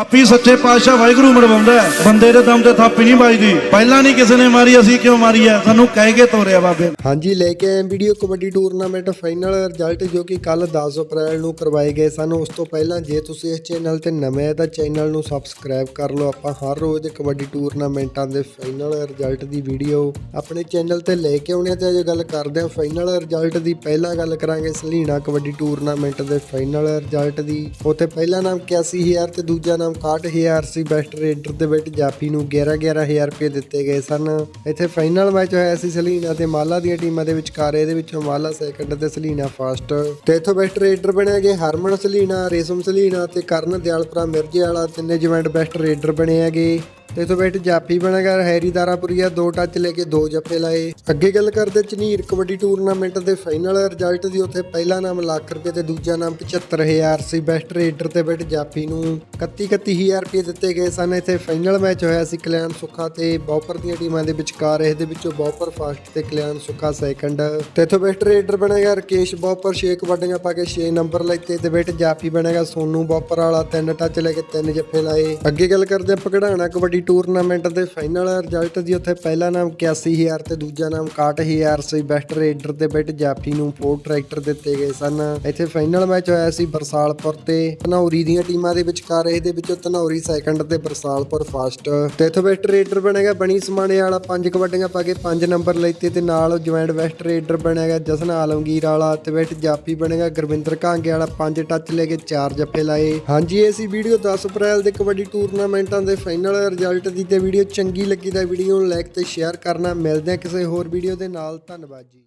ਆਪੀ ਸੱਚੇ ਪਾਤਸ਼ਾਹ ਵਾਹਿਗੁਰੂ ਮਰਵਾਉਂਦਾ ਬੰਦੇ ਦੇ ਦਮ ਤੇ ਥਾਪੀ ਨਹੀਂ ਵੱਜਦੀ। ਪਹਿਲਾਂ ਨਹੀਂ ਕਿਸੇ ਨੇ ਮਾਰੀ, ਅਸੀਂ ਕਿਉਂ ਮਾਰੀ ਹੈ? ਸਾਨੂੰ ਕਹਿ ਕੇ ਤੋਰਿਆ ਬਾਬੇ। ਹਾਂਜੀ, ਲੈ ਕੇ ਆਏ video kabaddi tournament final. Result ਜੋ ਕਿ ਕੱਲ 10 ਅਪ੍ਰੈਲ ਨੂੰ ਕਰਵਾਏ ਗਏ ਸਨ। ਉਸ ਤੋਂ ਪਹਿਲਾਂ ਜੇ ਤੁਸੀਂ ਇਸ ਚੈਨਲ ਤੇ ਨਵੇਂ ਆ ਤਾਂ ਚੈਨਲ ਨੂੰ ਸਬਸਕ੍ਰਾਈਬ ਕਰ ਲਓ। ਆਪਾਂ ਹਰ ਰੋਜ਼ ਦੇ ਕਬੱਡੀ ਟੂਰਨਾਮੈਂਟਾਂ ਦੇ ਫਾਈਨਲ ਰਿਜ਼ਲਟ ਦੀ ਵੀਡੀਓ ਆਪਣੇ ਚੈਨਲ ਤੇ ਲੈ ਕੇ ਆਉਣੇ ਤੇ ਅੱਜ ਗੱਲ ਕਰਦੇ ਹਾਂ ਫਾਈਨਲ ਰਿਜ਼ਲਟ ਦੀ। ਪਹਿਲਾਂ ਗੱਲ ਕਰਾਂਗੇ ਸਲੀਣਾ ਕਬੱਡੀ ਟੂਰਨਾਮੈਂਟ ਦੇ ਫਾਈਨਲ ਰਿਜ਼ਲਟ ਦੀ। ਉੱਥੇ ਪਹਿਲਾ ਨਾਮ 81000 ਤੇ ਦੂਜਾ ਨਾਮ 61000 ਸੀ ਬੈਸਟ ਰੇਡਰ ਦੇ ਵਿੱਚ ਜਾਫੀ ਨੂੰ 11 11000 ਰੁਪਏ ਦਿੱਤੇ ਗਏ ਸਨ। ਇੱਥੇ ਫਾਈਨਲ ਮੈਚ ਹੋਇਆ ਸੀ ਸਲੀਨਾ ਤੇ ਮਾਲਾ ਦੀਆਂ ਟੀਮਾਂ ਦੇ ਵਿਚਕਾਰ, ਇਹਦੇ ਵਿੱਚੋਂ ਮਾਲਾ ਸੈਕੰਡ ਤੇ ਸਲੀਨਾ ਫਾਸਟ ਤੇ ਇੱਥੋਂ ਬੈਸਟ ਰੇਡਰ ਬਣੇ ਗਏ ਹਰਮਨ ਸਲੀਨਾ, ਰੇਸ਼ਮ ਸਲੀਨਾ ਤੇ ਕਰਨ ਦਿਆਲਪੁਰਾ ਮਿਰਜੇ ਵਾਲਾ ਤਿੰਨੇ ਜੁਆਇੰਟ ਬੈਸਟ ਰੇਡਰ ਬਣੇ ਹੈਗੇ। ਤੇ ਇਥੋਂ ਬੈਠ ਜਾਫੀ ਬਣੇਗਾ ਹੈਰੀ ਦਾਰਾਪੁਰੀਆ ਦੋ ਟੱਚ ਲੈ ਕੇ ਦੋ ਜੱਫੇ ਲਾਏ। ਅੱਗੇ ਗੱਲ ਕਰਦੇ ਚਨੀਰ ਕਬੱਡੀ ਟੂਰਨਾਮੈਂਟ ਦੇ ਫਾਈਨਲ ਰਿਜ਼ਲਟ ਦੀ, ਉੱਥੇ ਪਹਿਲਾ ਨਾਮ ਲੱਖ ਰੁਪਏ ਤੇ ਦੂਜਾ ਨਾਮ 75000 ਸੀ ਬੈਸਟ ਰੇਡਰ ਤੇ ਬੈਠ ਜਾਫੀ ਨੂੰ 31 31000 ਰੁਪਏ ਦਿੱਤੇ ਗਏ ਸਨ। ਇੱਥੇ ਫਾਈਨਲ ਮੈਚ ਹੋਇਆ ਸੀ ਕਲਿਆਣ ਸੁੱਖਾ ਤੇ ਬੌਪਰ ਦੀਆਂ ਟੀਮਾਂ ਦੇ ਵਿਚਕਾਰ ਇਸ ਦੇ ਵਿੱਚੋਂ ਬੌਪਰ ਫਾਸਟ ਤੇ ਕਲਿਆਣ ਸੁੱਖਾ ਸੈਕੰਡ ਤੇ ਇਥੋਂ ਬੈਸਟ ਰੇਡਰ ਬਣੇਗਾ ਰਕੇਸ਼ ਬੌਪਰ 6 ਕਬੱਡੀਆਂ ਪਾ ਕੇ 6 ਨੰਬਰ ਲੈਤੇ ਤੇ ਬੈਠ ਜਾਫੀ ਬਣੇਗਾ ਸੋਨੂ ਬੌਪਰ ਵਾਲਾ, ਤਿੰਨ ਟੱਚ ਲੈ ਕੇ ਤਿੰਨ ਜੱਫੇ ਲਾਏ। ਅੱਗੇ ਗੱਲ ਕਰਦੇ ਹਾਂ ਪਕੜਾਣਾ ਕਬੱਡੀ ਟੂਰਨਾਮੈਂਟ ਦੇ ਫਾਈਨਲ ਰਿਜ਼ਲਟ ਦੀ ਉੱਥੇ ਪਹਿਲਾ ਨਾਮ 81000 ਤੇ ਦੂਜਾ ਨਾਮ 61000 ਸੀ। ਬੈਸਟ ਰੇਡਰ ਤੇ ਬੈਠ ਜਾਫੀ ਨੂੰ ਫੋਰ ਟਰੈਕਟਰ ਦਿੱਤੇ ਗਏ ਸਨ। ਇੱਥੇ ਫਾਈਨਲ ਮੈਚ ਹੋਇਆ ਸੀ ਬਰਸਾਲਪੁਰ ਤੇ। ਧਨੌਰੀ ਦੀਆਂ ਟੀਮਾਂ ਦੇ ਵਿਚਕਾਰ ਦੇ ਵਿੱਚੋਂ ਧਨੌਰੀ ਸੈਕੰਡ ਤੇ ਬਰਸਾਲਪੁਰ ਫਸਟ ਤੇ ਇੱਥੋਂ ਬੈਸਟ ਰੇਡਰ ਬਣੇਗਾ ਬਣੀ ਸਮਾਣੇ ਵਾਲਾ, ਪੰਜ ਕਬੱਡੀਆਂ ਪਾ ਕੇ ਪੰਜ ਨੰਬਰ ਲੈਤੇ ਤੇ ਨਾਲ ਜੁਆਇੰਟ ਬੈਸਟ ਰੇਡਰ ਬਣੇਗਾ ਜਸਨ ਆਲਮਗੀਰ ਵਾਲਾ ਤੇ ਬੈਟ ਜਾਫੀ ਬਣੇਗਾ ਗੁਰਵਿੰਦਰ ਕਾਂਗੇ ਵਾਲਾ, ਪੰਜ ਟੱਚ ਲੈ ਕੇ ਚਾਰ ਜੱਫੇ ਲਾਏ। ਹਾਂਜੀ, ਇਹ ਸੀ ਵੀਡੀਓ 10 ਅਪ੍ਰੈਲ ਦੇ ਕਬੱਡੀ ਟੂਰਨਾਮੈਂਟਾਂ ਦੇ ਫਾਈਨਲ ਰਿਜ਼ਲਟ ਰਿਜ਼ਲਟ ਦੀ ਤੇ ਵੀਡੀਓ ਚੰਗੀ ਲੱਗੀ ਤਾਂ ਵੀਡੀਓ ਨੂੰ ਲਾਈਕ ਤੇ ਸ਼ੇਅਰ ਕਰਨਾ। ਮਿਲਦੇ ਆ ਕਿਸੇ ਹੋਰ ਵੀਡੀਓ ਦੇ ਨਾਲ। ਧੰਨਵਾਦ ਜੀ।